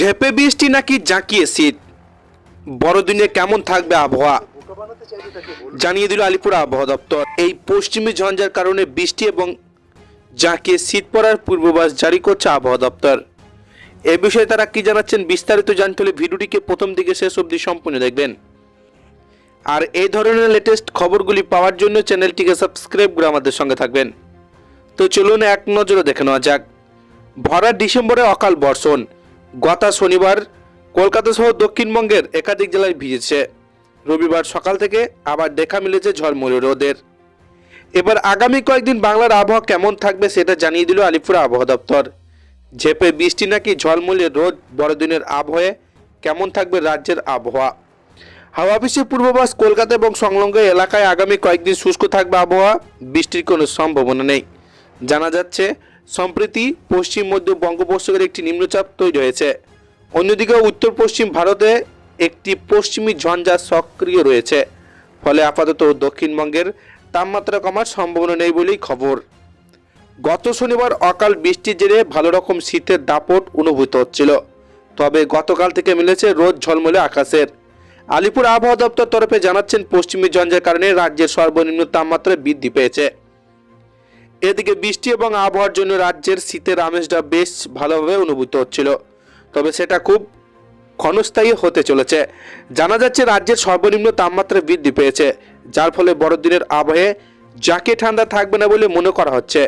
ঝেপে বৃষ্টি নাকি জাঁকিয়ে শীত? বড়দিনে কেমন থাকবে আবহাওয়া? জানিয়ে দিল আলিপুর আবহাওয়া দপ্তর। এই পশ্চিমী ঝঞ্ঝার কারণে বৃষ্টি এবং জাঁকিয়ে শীত পড়ার পূর্বাভাস জারি করছে আবহাওয়া দপ্তর। এ বিষয়ে তারা কি জানাচ্ছেন বিস্তারিত জানতে হলে ভিডিওটিকে প্রথম দিকে শেষ অবধি সম্পূর্ণ দেখবেন। আর এই ধরনের লেটেস্ট খবরগুলি পাওয়ার জন্য চ্যানেলটিকে সাবস্ক্রাইব করে আমাদের সঙ্গে থাকবেন। তো চলুন এক নজরে দেখে নেওয়া যাক। ভরা ডিসেম্বরে অকাল বর্ষণ। গত শনিবার কলকাতা সহ দক্ষিণবঙ্গের একাধিক জেলায় ভিজেছে। রবিবার সকাল থেকে আবার দেখা মিলেছে ঝলমলে রোদের। এবার আগামী কয়েকদিন বাংলার আবহাওয়া কেমন থাকবে সেটা জানিয়ে দিল আলিপুর আবহাওয়া দপ্তর। ঝেপে বৃষ্টি নাকি ঝলমলে রোদ বড়দিনের আবহাওয়ায় কেমন থাকবে রাজ্যের আবহাওয়া? হাওয়া অফিসের পূর্বাভাস কলকাতা এবং সংলগ্ন এলাকায় আগামী কয়েকদিন শুষ্ক থাকবে আবহাওয়া, বৃষ্টির কোনো সম্ভাবনা নেই। জানা যাচ্ছে সম্প্রতি পশ্চিম মধ্য বঙ্গোপসাগরে একটি নিম্নচাপ তৈরি হয়েছে। অন্যদিকে উত্তর পশ্চিম ভারতে একটি পশ্চিমী ঝঞ্ঝা সক্রিয় রয়েছে। ফলে আপাতত দক্ষিণবঙ্গের তাপমাত্রা কমার সম্ভাবনা নেই বলেই খবর। গত শনিবার অকাল বৃষ্টির জেরে ভালো রকম শীতের দাপট অনুভূত হচ্ছিল। তবে গতকাল থেকে মিলেছে রোদ ঝলমলে আকাশের। আলিপুর আবহাওয়া দপ্তর তরফে জানাচ্ছেন, পশ্চিমী ঝঞ্ঝার কারণে রাজ্যের সর্বনিম্ন তাপমাত্রা বৃদ্ধি পেয়েছে। এদিকে বৃষ্টি এবং আবহাওয়ার জন্য রাজ্যের শীতের আমেজটা বেশ ভালোভাবে অনুভূত হচ্ছিল। তবে সেটা খুব ক্ষণস্থায়ী হতে চলেছে। জানা যাচ্ছে রাজ্যের সর্বনিম্ন তাপমাত্রা বৃদ্ধি পেয়েছে, যার ফলে বড়দিনের আবহে যাকে ঠান্ডা থাকবে না বলে মনে করা হচ্ছে।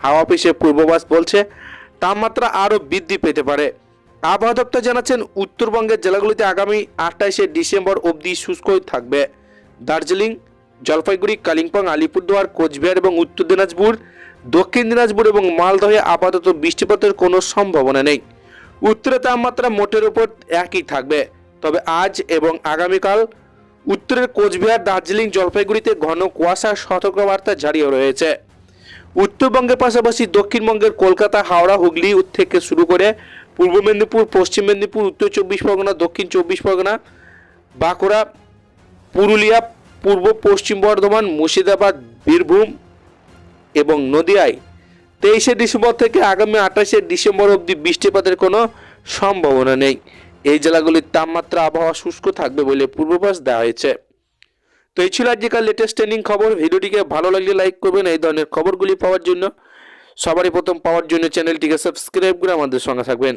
হাওয়া অফিসের পূর্বাভাস বলছে, তাপমাত্রা আরও বৃদ্ধি পেতে পারে। আবহাওয়া দপ্তর জানাচ্ছেন, উত্তরবঙ্গের জেলাগুলিতে আগামী আঠাইশে ডিসেম্বর অবধি শুষ্কই থাকবে। দার্জিলিং জলপাইগুড়ি, কালিম্পং, আলিপুরদুয়ার, কোচবিহার এবং উত্তর দিনাজপুর, দক্ষিণ দিনাজপুর এবং মালদহে আপাতত বৃষ্টিপাতের কোনো সম্ভাবনা নেই। উত্তরে তাপমাত্রা মোটের উপর একই থাকবে। তবে আজ এবং আগামীকাল উত্তরের কোচবিহার, দার্জিলিং, জলপাইগুড়িতে ঘন কুয়াশার সতর্কবার্তা জারি রয়েছে। উত্তরবঙ্গের পাশাপাশি দক্ষিণবঙ্গের কলকাতা, হাওড়া, হুগলি থেকে শুরু করে পূর্ব মেদিনীপুর, পশ্চিম মেদিনীপুর, উত্তর চব্বিশ পরগনা, দক্ষিণ চব্বিশ পরগনা, বাঁকুড়া, পুরুলিয়া পূর্ব পশ্চিম বর্ধমান, মুর্শিদাবাদ, বীরভূম এবং নদিয়ায় তেইশে ডিসেম্বর থেকে আগামী আঠাশে ডিসেম্বর অবধি বৃষ্টিপাতের কোনো সম্ভাবনা নেই। এই জেলাগুলির তাপমাত্রা, আবহাওয়া শুষ্ক থাকবে বলে পূর্বাভাস দেওয়া হয়েছে। তো এই ছিল আজকের লেটেস্ট ট্রেনিং খবর। ভিডিওটিকে ভালো লাগলে লাইক করবেন। এই ধরনের খবরগুলি পাওয়ার জন্য, সবারই প্রথম পাওয়ার জন্য চ্যানেলটিকে সাবস্ক্রাইব করে আমাদের সঙ্গে থাকবেন।